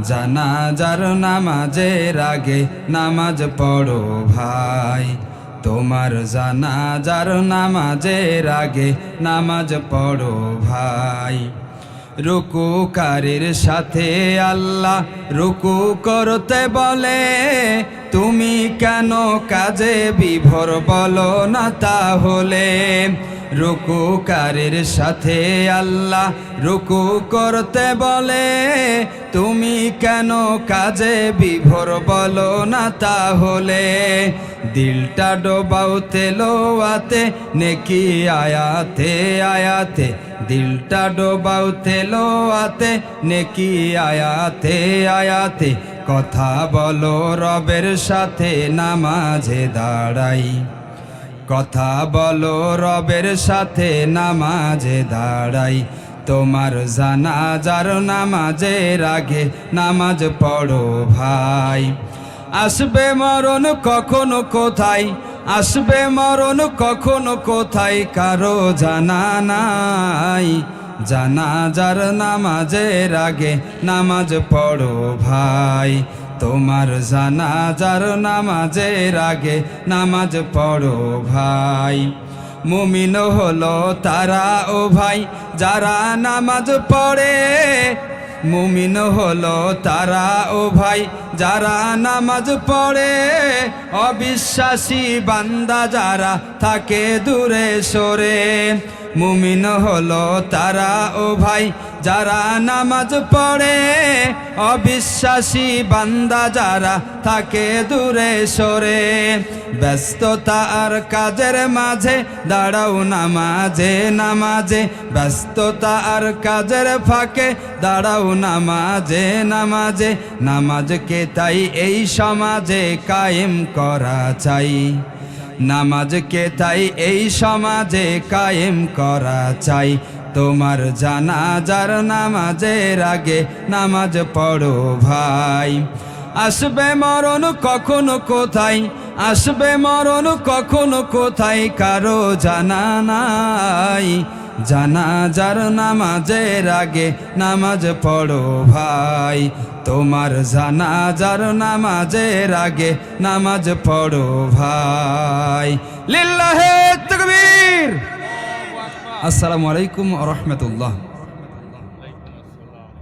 জানাজার নামাজের আগে নামাজ পড়ো ভাই। তোমার জানাজার নামাজের আগে নামাজ পড়ো ভাই। রুকুকারীর সাথে আল্লাহ রুকু করতে বলে। তুমি কেন কাজে বিভোর বলো না তাহলে? রুকুকারীর সাথে আল্লাহ রুকু করতে বলে। তুমি কেন কাজে বিভোর বলো না তাহলে? দিলটা ডোবাও তেলোয়াতে, নেকি আয়াতে আয়াতে। দিলটা ডোবাও তেলোয়াতে, নেকি আয়াতে আয়াতে। কথা বলো রবের সাথে, নামাজে দাঁড়াই। কথা বলো রবের সাথে, নামাজে দাঁড়াই। তোমার জানাজার নামাজের আগে নামাজ পড়ো ভাই। আসবে মরণ কখনো কোথায়? আসবে মরণ কখনো কোথায়? কারও জানা নাই। জানাজার নামাজের আগে নামাজ পড়ো ভাই। তোমার জানাজার নামাজের আগে নামাজ পড়ো ভাই। মুমিন হলো তারা ও ভাই, যারা নামাজ পড়ে। মুমিন হলো তারা ও ভাই, যারা নামাজ পড়ে। অবিশ্বাসী বান্দা যারা থাকে দূরে সরে। মুমিন হলো তারা ও ভাই, যারা নামাজ পড়ে। অবিশ্বাসী বান্দা যারা থাকে দূরে সরে। ব্যস্ততা আর কাজের মাঝে দাঁড়াও নামাজে নামাজে। ব্যস্ততা আর কাজের ফাঁকে দাঁড়াও নামাজে নামাজে। নামাজকে তাই এই সমাজে কায়েম করা চাই। নামাজকে তাই এই সমাজে কায়েম করা চাই? তোমার জানাজার নামাজের আগে নামাজ পড়ো ভাই। আসবে মরণ কখনো কোথায়? আসবে মরণ কখনো কোথায়? কারও জানা নাই। জানাজার নামাজের আগে নামাজ পড়ো ভাই। তোমার জানাজার নামাজের আগে নামাজ পড়ো ভাই। লিল্লাহে তকবীর। আসসালামু আলাইকুম রহমতুল্লাহ।